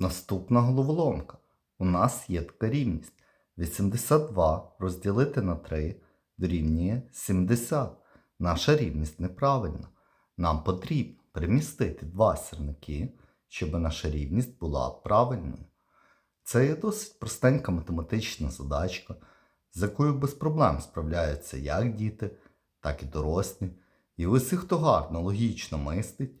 Наступна головоломка. У нас є така рівність. 82 розділити на 3 дорівнює 70. Наша рівність неправильна. Нам потрібно перемістити два сірники, щоб наша рівність була правильною. Це є досить простенька математична задачка, з якою без проблем справляються як діти, так і дорослі. І усі, хто гарно логічно мислить,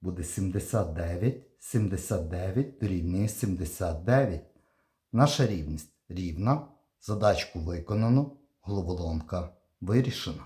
буде 79, 79 дорівнює 79. Наша рівність рівна, задачку виконано, головоломка вирішена.